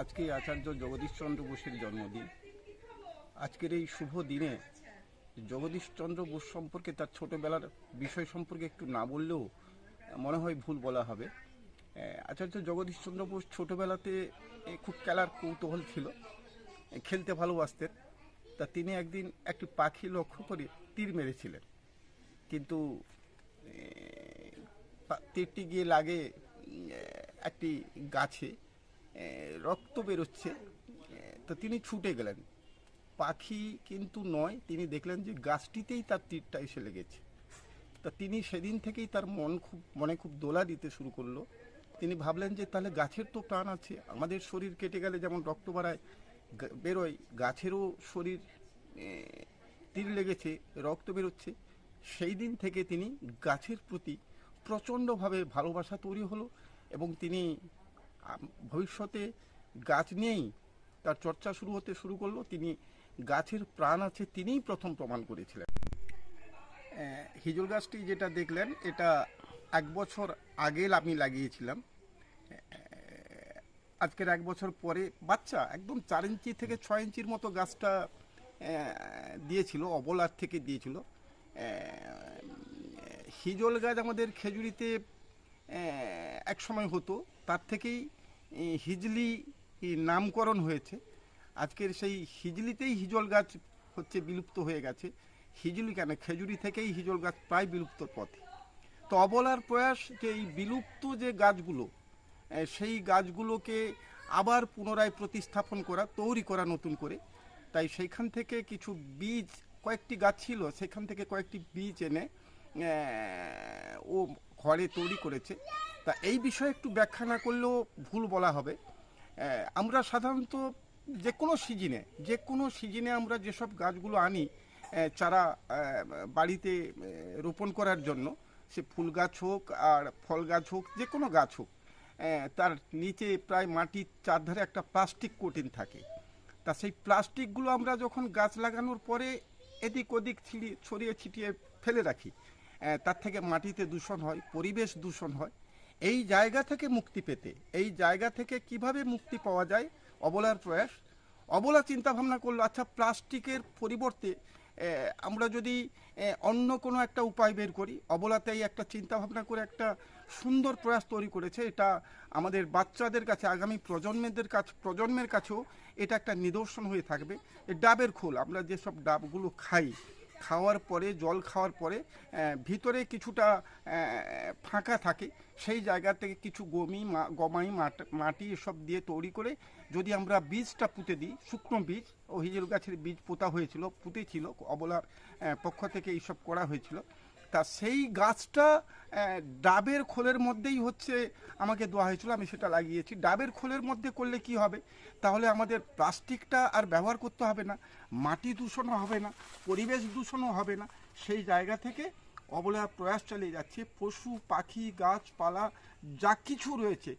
আজকে আচার্য জগদীশচন্দ্র বোসের জন্মদিন। আজকের এই শুভ দিনে জগদীশচন্দ্র বোস সম্পর্কে তার ছোটবেলার বিষয় সম্পর্কে একটু না বললেও মনে হয় ভুল বলা হবে। আচার্য জগদীশচন্দ্র বোস ছোটবেলাতে খুব খেলার কৌতূহল ছিল খেলতে ভালোবাসতেন। তা তিনি একদিন একটি পাখি লক্ষ্য করে তীর মেরেছিলেন। কিন্তু তীরটি গিয়ে লাগে একটি গাছে। রক্ত বেরোচ্ছে। তো তিনি ছুটে গেলেন। পাখি কিন্তু নয়, তিনি দেখলেন যে গাছটিতেই তার তীরটা এসে লেগেছে। তা তিনি সেদিন থেকেই তার মন খুব, মনে খুব দোলা দিতে শুরু করল। তিনি ভাবলেন যে তাহলে গাছের তো প্রাণ আছে, আমাদের শরীর কেটে গেলে যেমন রক্ত বাড়ায় বেরোয়, গাছেরও শরীর তীর লেগেছে, রক্ত বেরোচ্ছে। সেই দিন থেকে তিনি গাছের প্রতি প্রচণ্ডভাবে ভালোবাসা তৈরি হলো এবং তিনি ভবিষ্যতে গাছ নিয়েই তার চর্চা শুরু হতে শুরু করল। তিনি গাছের প্রাণ আছে তিনিই প্রথম প্রমাণ করেছিলেন। হিজল গাছটি যেটা দেখলেন, এটা এক বছর আগে আমি লাগিয়েছিলাম। আজকের এক বছর পরে বাচ্চা একদম চার ইঞ্চি থেকে ছয় ইঞ্চির মতো গাছটা দিয়েছিল, অবলার থেকে দিয়েছিল। হিজল গাছ আমাদের খেজুরিতে এক সময় হতো, তার থেকেই হিজলি নামকরণ হয়েছে। আজকের সেই হিজলিতেই হিজল গাছ হচ্ছে বিলুপ্ত হয়ে গেছে। হিজলি কেন? খেজুরি থেকেই হিজল গাছ প্রায় বিলুপ্তর পথে। তো অবলার প্রয়াস যে এই বিলুপ্ত যে গাছগুলো সেই গাছগুলোকে আবার পুনরায় প্রতিস্থাপন করা, তৈরি করা নতুন করে, তাই সেইখান থেকে কিছু বীজ, কয়েকটি গাছ ছিল, সেখান থেকে কয়েকটি বীজ এনে ও ঘরে তৈরি করেছে। তা এই বিষয়ে একটু ব্যাখ্যা না করলেও ভুল বলা হবে। আমরা সাধারণত যে কোনো সিজনে যে কোনো সিজনে আমরা যেসব গাছগুলো আনি চারা বাড়িতে রোপণ করার জন্য, সে ফুল গাছ হোক আর ফল গাছ হোক যে কোনো গাছ হোক তার নিচে প্রায় মাটির চারধারে একটা প্লাস্টিক কোটিন থাকে। তা সেই প্লাস্টিকগুলো আমরা যখন গাছ লাগানোর পরে এদিক ওদিক ছিড়িয়ে, ছড়িয়ে ছিটিয়ে ফেলে রাখি তার থেকে মাটিতে দূষণ হয়, পরিবেশ দূষণ হয়। এই জায়গা থেকে মুক্তি পেতে, এই জায়গা থেকে কীভাবে মুক্তি পাওয়া যায়, অবলার প্রয়াস। অবলা চিন্তা ভাবনা করল আচ্ছা প্লাস্টিকের পরিবর্তে আমরা যদি অন্য কোনো একটা উপায় বের করি, অবলাতেই একটা চিন্তা ভাবনা করে একটা সুন্দর প্রয়াস তৈরি করেছে। এটা আমাদের বাচ্চাদের কাছে, আগামী প্রজন্মেদের কাছে, প্রজন্মের কাছেও এটা একটা নিদর্শন হয়ে থাকবে। ডাবের খোল, আমরা যেসব ডাবগুলো খাই খাওয়ার পরে, জল খাওয়ার পরে ভিতরে কিছুটা ফাঁকা থাকে। সেই জায়গা থেকে কিছু গমি গমাই, মাটি এসব দিয়ে তৈরি করে যদি আমরা বীজটা পুঁতে দিই, শুকনো বীজ, ও হিজুর গাছের বীজ পোতা হয়েছিল, পুঁতেছিল, অবলার পক্ষ থেকে এইসব করা হয়েছিল। তা সেই গাছটা ডাবের খোলের মধ্যেই হচ্ছে আমাকে দেওয়া হয়েছিল, আমি সেটা লাগিয়েছি। ডাবের খোলের মধ্যে করলে কি হবে? তাহলে আমাদের প্লাস্টিকটা আর ব্যবহার করতে হবে না, মাটি দূষণও হবে না, পরিবেশ দূষণও হবে না। সেই জায়গা থেকে অবলা প্রয়াস চালিয়ে যাচ্ছে। পশু, পাখি, গাছপালা, যা কিছু রয়েছে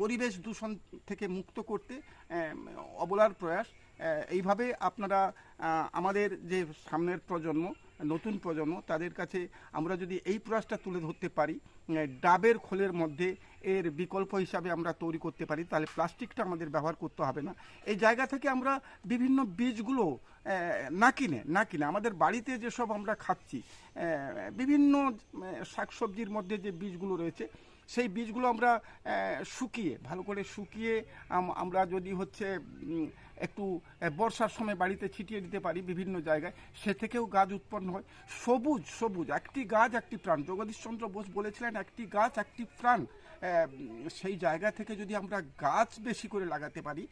পরিবেশ দূষণ থেকে মুক্ত করতে অবলার প্রয়াস। এইভাবে আপনারা আমাদের যে সামনের প্রজন্ম নতুন প্রজন্ম, তাদের কাছে আমরা যদি এই প্রয়াসটা তুলে ধরতে পারি ডাবের খোলের মধ্যে এর বিকল্প হিসাবে আমরা তৈরি করতে পারি, তাহলে প্লাস্টিকটা আমাদের ব্যবহার করতে হবে না। এই জায়গা থেকে আমরা বিভিন্ন বীজগুলো না কিনে না কিনে, আমাদের বাড়িতে যেসব আমরা খাচ্ছি বিভিন্ন শাকসবজির মধ্যে যে বীজগুলো রয়েছে সেই বীজগুলো আমরা শুকিয়ে, ভালো করে শুকিয়ে আমরা যদি হচ্ছে একটু বর্ষার সময় বাড়িতে ছিটিয়ে দিতে পারি বিভিন্ন জায়গায়, সে থেকেও গাছ উৎপন্ন হয়। সবুজ সবুজ, একটি গাছ, একটি প্রাণ। জগদীশচন্দ্র বোস বলেছিলেন, একটি গাছ, একটি প্রাণ। সেই জায়গা থেকে যদি আমরা গাছ বেশি করে লাগাতে পারি,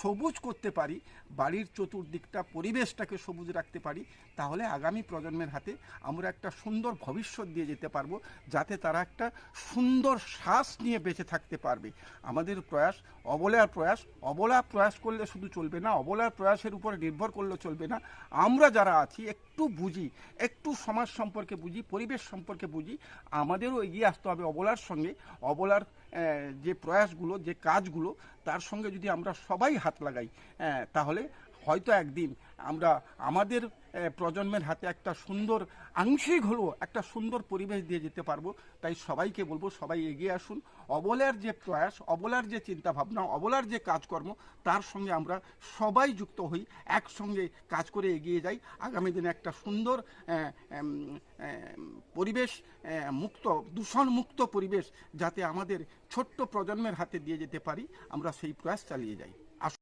সবুজ করতে পারি, বাড়ির চতুর্দিকটা, পরিবেশটাকে সবুজ রাখতে পারি, তাহলে আগামী প্রজন্মের হাতে আমরা একটা সুন্দর ভবিষ্যৎ দিয়ে যেতে পারব, যাতে তারা একটা সুন্দর শ্বাস নিয়ে বেঁচে থাকতে পারবে। আমাদের প্রয়াস, অবলার প্রয়াস, অবলা প্রয়াস করলে শুধু চলবে না, অবলার প্রয়াসের উপরে নির্ভর করলে চলবে না। আমরা যারা আছি, একটু বুঝি, একটু সমাজ সম্পর্কে বুঝি, পরিবেশ সম্পর্কে বুঝি, আমাদেরও এগিয়ে আসতে হবে অবলার সঙ্গে। অবলার আহ, যে প্রয়াসগুলো যে কাজগুলো তার সঙ্গে যদি আমরা সবাই হাত লাগাই তাহলে হয়তো একদিন আমরা আমাদের প্রজন্মের হাতে একটা সুন্দর আংশিক হলেও একটা সুন্দর পরিবেশ দিয়ে যেতে পারব। তাই সবাইকে বলব, সবাই এগিয়ে আসুন। অবলার যে প্রয়াস, অবলার যে চিন্তা ভাবনা অবলার যে কাজকর্ম, তার সঙ্গে আমরা সবাই যুক্ত হই, একসঙ্গে কাজ করে এগিয়ে যাই। আগামী দিনে একটা সুন্দর পরিবেশ মুক্ত দূষণ মুক্ত পরিবেশ যাতে আমাদের ছোট্ট প্রজন্মের হাতে দিয়ে যেতে পারি, আমরা সেই প্রয়াস চালিয়ে যাই।